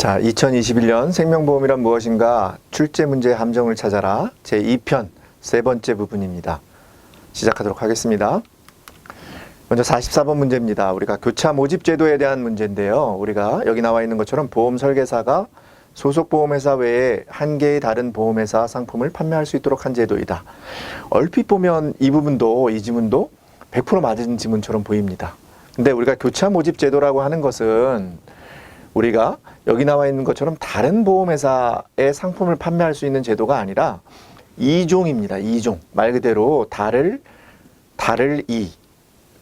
자, 2021년 생명보험이란 무엇인가 출제 문제 함정을 찾아라 제 2편 세 번째 부분입니다. 시작하도록 하겠습니다. 먼저 44번 문제입니다. 우리가 교차 모집 제도에 대한 문제인데요. 우리가 여기 나와 있는 것처럼 보험 설계사가 소속 보험회사 외에 한 개의 다른 보험회사 상품을 판매할 수 있도록 한 제도이다. 얼핏 보면 이 부분도 이 지문도 100% 맞은 지문처럼 보입니다. 근데 우리가 교차 모집 제도라고 하는 것은 우리가 여기 나와 있는 것처럼 다른 보험회사의 상품을 판매할 수 있는 제도가 아니라 이종입니다. 이종 말 그대로 다를 다를 이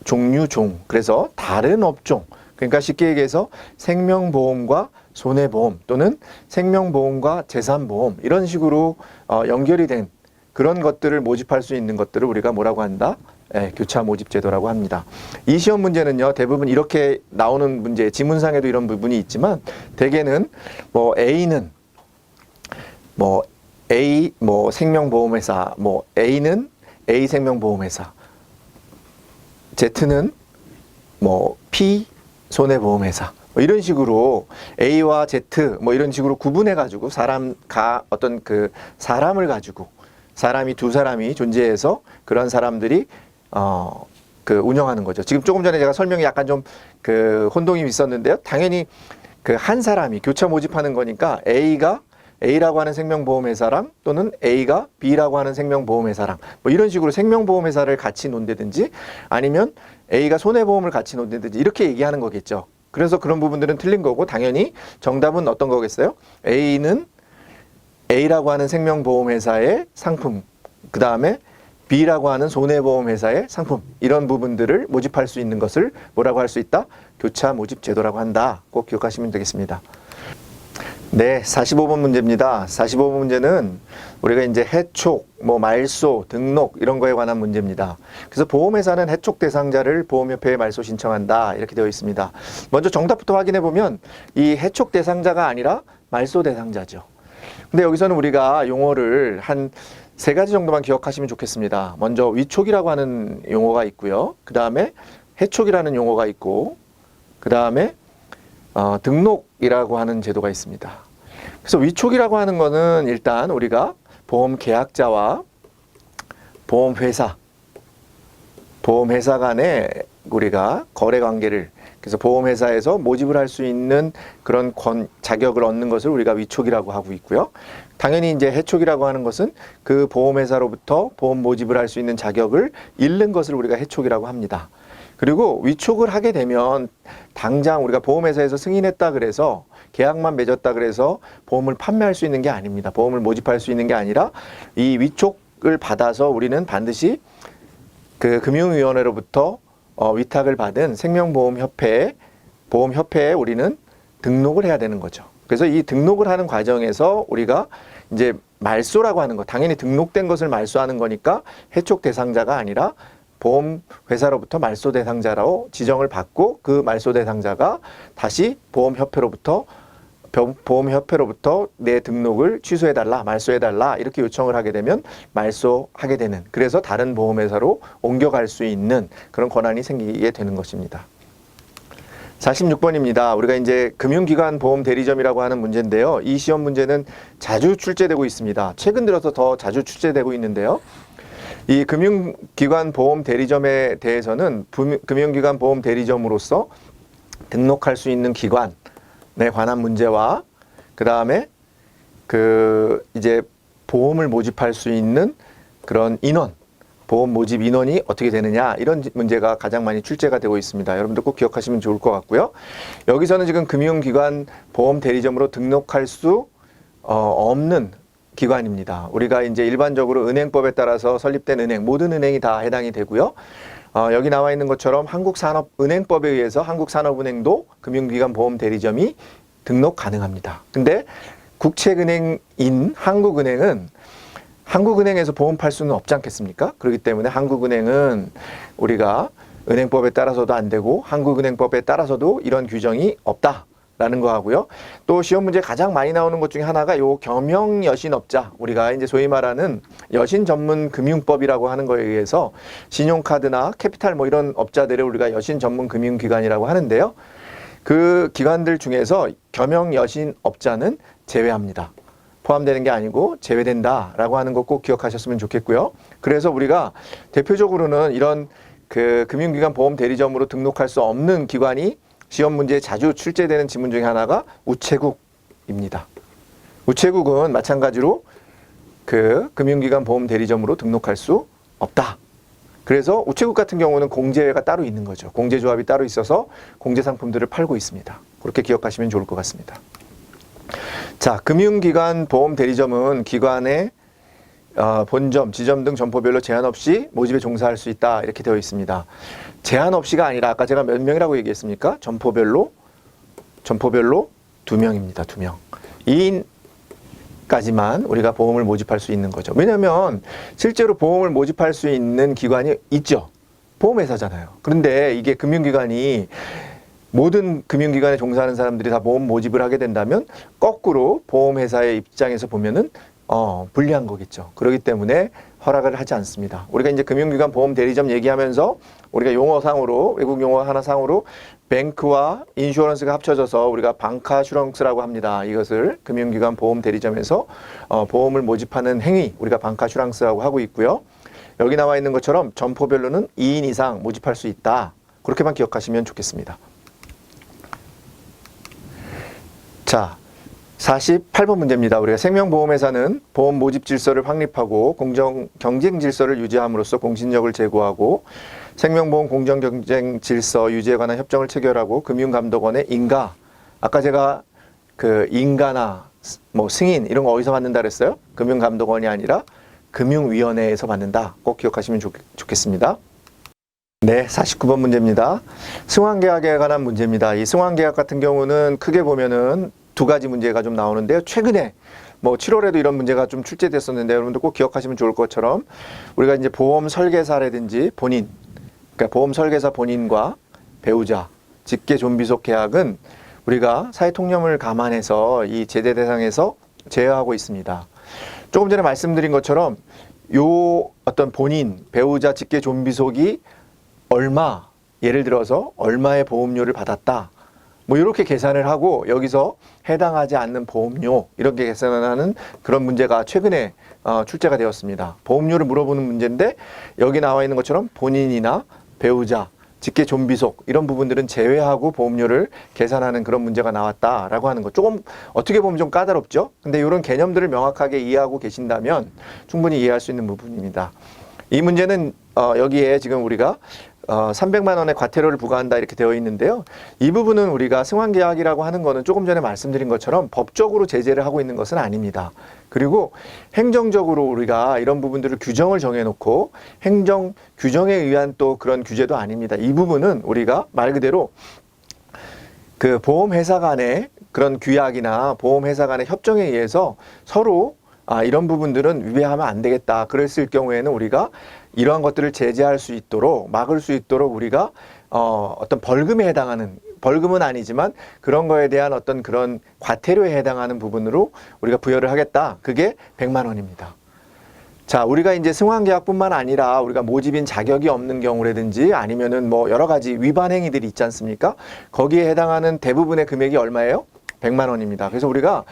종류 종 그래서 다른 업종 그러니까 쉽게 얘기해서 생명보험과 손해보험 또는 생명보험과 재산보험 이런 식으로 어, 연결이 된 그런 것들을 모집할 수 있는 것들을 우리가 뭐라고 한다? 예, 교차 모집 제도라고 합니다. 이 시험 문제는요, 대부분 이렇게 나오는 문제, 지문상에도 이런 부분이 있지만, 대개는 뭐 A는 뭐 A 뭐 생명보험회사, 뭐 A는 A 생명보험회사, Z는 뭐 P 손해보험회사 뭐 이런 식으로 A와 Z 뭐 이런 식으로 구분해 가지고 사람 가 어떤 그 사람을 가지고 사람이 두 사람이 존재해서 그런 사람들이 어 그 운영하는 거죠. 지금 조금 전에 제가 설명이 약간 좀 그 혼동이 있었는데요. 당연히 그 한 사람이 교차 모집하는 거니까 A가 A라고 하는 생명보험회사랑 또는 A가 B라고 하는 생명보험회사랑 뭐 이런 식으로 생명보험회사를 같이 논다든지 아니면 A가 손해보험을 같이 논다든지 이렇게 얘기하는 거겠죠. 그래서 그런 부분들은 틀린 거고 당연히 정답은 어떤 거겠어요? A는 A라고 하는 생명보험회사의 상품, 그 다음에 B라고 하는 손해보험 회사의 상품 이런 부분들을 모집할 수 있는 것을 뭐라고 할 수 있다? 교차 모집 제도라고 한다. 꼭 기억하시면 되겠습니다. 네, 45번 문제입니다. 45번 문제는 우리가 이제 해촉, 뭐 말소, 등록 이런 거에 관한 문제입니다. 그래서 보험회사는 해촉 대상자를 보험협회에 말소 신청한다 이렇게 되어 있습니다. 먼저 정답부터 확인해 보면 이 해촉 대상자가 아니라 말소 대상자죠. 근데 여기서는 우리가 용어를 한 세 가지 정도만 기억하시면 좋겠습니다. 먼저 위촉이라고 하는 용어가 있고요. 그 다음에 해촉이라는 용어가 있고, 그 다음에 어, 등록이라고 하는 제도가 있습니다. 그래서 위촉이라고 하는 거는 일단 우리가 보험 계약자와 보험회사, 보험회사 간에 우리가 거래 관계를 그래서 보험회사에서 모집을 할 수 있는 그런 권, 자격을 얻는 것을 우리가 위촉이라고 하고 있고요. 당연히 이제 해촉이라고 하는 것은 그 보험회사로부터 보험 모집을 할 수 있는 자격을 잃는 것을 우리가 해촉이라고 합니다. 그리고 위촉을 하게 되면 당장 우리가 보험회사에서 승인했다 그래서 계약만 맺었다 그래서 보험을 판매할 수 있는 게 아닙니다. 보험을 모집할 수 있는 게 아니라 이 위촉을 받아서 우리는 반드시 그 금융위원회로부터 어, 위탁을 받은 생명보험협회에 보험협회에 우리는 등록을 해야 되는 거죠. 그래서 이 등록을 하는 과정에서 우리가 이제 말소라고 하는 거 당연히 등록된 것을 말소하는 거니까 해촉 대상자가 아니라 보험 회사로부터 말소 대상자로 지정을 받고 그 말소 대상자가 다시 보험 협회로부터 병- 보험 협회로부터 내 등록을 취소해 달라 말소해 달라 이렇게 요청을 하게 되면 말소하게 되는 그래서 다른 보험 회사로 옮겨갈 수 있는 그런 권한이 생기게 되는 것입니다. 46번입니다. 우리가 이제 금융기관 보험 대리점이라고 하는 문제인데요. 이 시험 문제는 자주 출제되고 있습니다. 최근 들어서 더 자주 출제되고 있는데요. 이 금융기관 보험 대리점에 대해서는 부- 금융기관 보험 대리점으로서 등록할 수 있는 기관에 관한 문제와 그 다음에 그 이제 보험을 모집할 수 있는 그런 인원, 보험 모집 인원이 어떻게 되느냐 이런 문제가 가장 많이 출제가 되고 있습니다. 여러분들 꼭 기억하시면 좋을 것 같고요. 여기서는 지금 금융기관 보험 대리점으로 등록할 수 어, 없는 기관입니다. 우리가 이제 일반적으로 은행법에 따라서 설립된 은행 모든 은행이 다 해당이 되고요. 어, 여기 나와 있는 것처럼 한국산업은행법에 의해서 한국산업은행도 금융기관 보험 대리점이 등록 가능합니다. 근데 국책은행인 한국은행은 한국은행에서 보험 팔 수는 없지 않겠습니까? 그렇기 때문에 한국은행은 우리가 은행법에 따라서도 안 되고 한국은행법에 따라서도 이런 규정이 없다 라는 거 하고요. 또 시험 문제 가장 많이 나오는 것 중에 하나가 요 겸용 여신업자 우리가 이제 소위 말하는 여신 전문 금융법이라고 하는 거에 의해서 신용카드나 캐피탈 뭐 이런 업자들을 우리가 여신 전문 금융기관이라고 하는데요. 그 기관들 중에서 겸용 여신 업자는 제외합니다. 포함되는 게 아니고 제외된다라고 하는 거 꼭 기억하셨으면 좋겠고요. 그래서 우리가 대표적으로는 이런 그 금융기관 보험 대리점으로 등록할 수 없는 기관이 시험 문제에 자주 출제되는 지문 중에 하나가 우체국입니다. 우체국은 마찬가지로 그 금융기관 보험 대리점으로 등록할 수 없다. 그래서 우체국 같은 경우는 공제가 따로 있는 거죠. 공제 조합이 따로 있어서 공제 상품들을 팔고 있습니다. 그렇게 기억하시면 좋을 것 같습니다. 자, 금융기관 보험 대리점은 기관의 어, 본점, 지점 등 점포별로 제한 없이 모집에 종사할 수 있다 이렇게 되어 있습니다. 제한 없이가 아니라 아까 제가 몇 명이라고 얘기했습니까? 점포별로 점포별로 두 명입니다. 두 명. 2인 까지만 우리가 보험을 모집할 수 있는 거죠. 왜냐하면 실제로 보험을 모집할 수 있는 기관이 있죠. 보험회사잖아요. 그런데 이게 금융기관이 모든 금융기관에 종사하는 사람들이 다 보험 모집을 하게 된다면 거꾸로 보험회사의 입장에서 보면은 어, 불리한 거겠죠. 그렇기 때문에 허락을 하지 않습니다. 우리가 이제 금융기관 보험 대리점 얘기하면서 우리가 용어상으로 외국 용어 하나상으로 뱅크와 인슈런스가 합쳐져서 우리가 방카슈런스라고 합니다. 이것을 금융기관 보험 대리점에서 어, 보험을 모집하는 행위 우리가 방카슈랑스라고 하고 있고요. 여기 나와 있는 것처럼 점포별로는 2인 이상 모집할 수 있다. 그렇게만 기억하시면 좋겠습니다. 자, 48번 문제입니다. 우리가 생명보험회사는 보험 모집 질서를 확립하고 공정 경쟁 질서를 유지함으로써 공신력을 제고하고 생명보험 공정 경쟁 질서 유지에 관한 협정을 체결하고 금융감독원의 인가 아까 제가 그 인가나 뭐 승인 이런 거 어디서 받는다 그랬어요? 금융감독원이 아니라 금융위원회에서 받는다. 꼭 기억하시면 좋, 좋겠습니다. 네, 49번 문제입니다. 승환계약에 관한 문제입니다. 이 승환계약 같은 경우는 크게 보면은 두 가지 문제가 좀 나오는데요. 최근에 뭐 7월에도 이런 문제가 좀 출제됐었는데 여러분들 꼭 기억하시면 좋을 것처럼 우리가 이제 보험 설계사라든지 본인, 그러니까 보험 설계사 본인과 배우자, 직계 좀비속 계약은 우리가 사회 통념을 감안해서 이 제재 대상에서 제외하고 있습니다. 조금 전에 말씀드린 것처럼 요 어떤 본인, 배우자, 직계 좀비속이 얼마, 예를 들어서 얼마의 보험료를 받았다. 뭐 이렇게 계산을 하고 여기서 해당하지 않는 보험료 이렇게 계산하는 그런 문제가 최근에 어, 출제가 되었습니다. 보험료를 물어보는 문제인데 여기 나와 있는 것처럼 본인이나 배우자, 직계 좀비속 이런 부분들은 제외하고 보험료를 계산하는 그런 문제가 나왔다라고 하는 거 조금 어떻게 보면 좀 까다롭죠. 근데 이런 개념들을 명확하게 이해하고 계신다면 충분히 이해할 수 있는 부분입니다. 이 문제는 어, 여기에 지금 우리가 어, 300만 원의 과태료를 부과한다 이렇게 되어 있는데요. 이 부분은 우리가 승환 계약이라고 하는 거는 조금 전에 말씀드린 것처럼 법적으로 제재를 하고 있는 것은 아닙니다. 그리고 행정적으로 우리가 이런 부분들을 규정을 정해놓고 행정 규정에 의한 또 그런 규제도 아닙니다. 이 부분은 우리가 말 그대로 그 보험회사 간의 그런 규약이나 보험회사 간의 협정에 의해서 서로 아, 이런 부분들은 위배하면 안 되겠다. 그랬을 경우에는 우리가 이러한 것들을 제재할 수 있도록 막을 수 있도록 우리가 어, 어떤 벌금에 해당하는 벌금은 아니지만 그런 거에 대한 어떤 그런 과태료에 해당하는 부분으로 우리가 부여를 하겠다. 그게 100만 원입니다. 자, 우리가 이제 승환계약뿐만 아니라 우리가 모집인 자격이 없는 경우라든지 아니면은 뭐 여러 가지 위반 행위들이 있지 않습니까? 거기에 해당하는 대부분의 금액이 얼마예요? 100만 원입니다. 그래서 우리가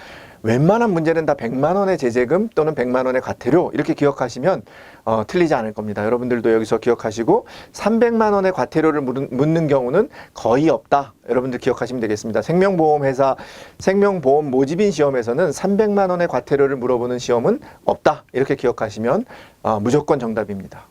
웬만한 문제는 다 100만 원의 제재금 또는 100만 원의 과태료 이렇게 기억하시면 어, 틀리지 않을 겁니다. 여러분들도 여기서 기억하시고 300만 원의 과태료를 묻는, 묻는 경우는 거의 없다. 여러분들 기억하시면 되겠습니다. 생명보험회사 생명보험 모집인 시험에서는 300만 원의 과태료를 물어보는 시험은 없다. 이렇게 기억하시면 어, 무조건 정답입니다.